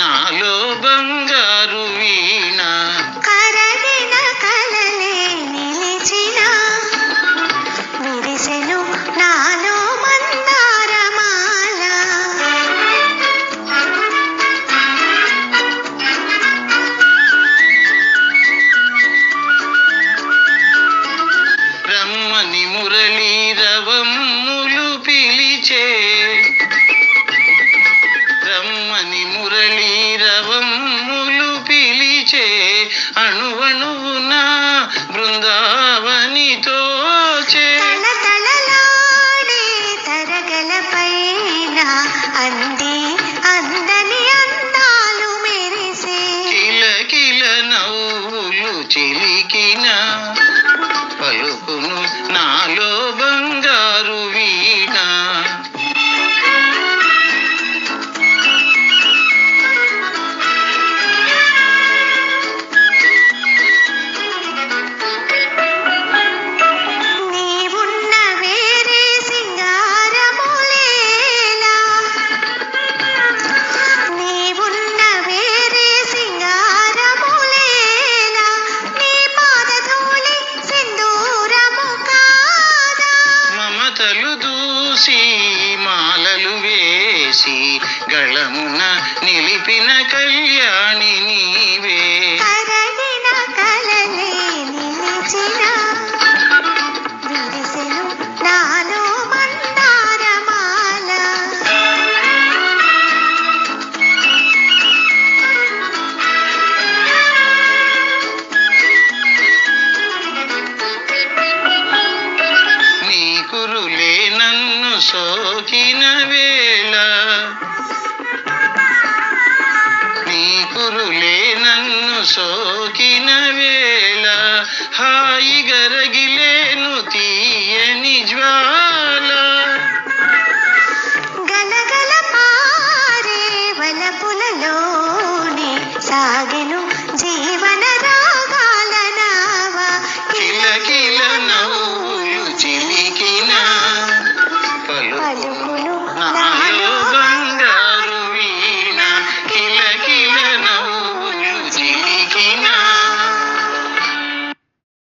నాలో అని మురళీరవమ్ములు పిలిచే అణువణువున బృందావనితో తరగల పైన అంది కథలు దూసి మాలలు వేసి గళమున నిలిపిన కళ్యాణిని సోకిన వేళ హాయి గరగిలేను తీయని జ్వాల. గలగల పారే వనపులలోని సాగెను జీవన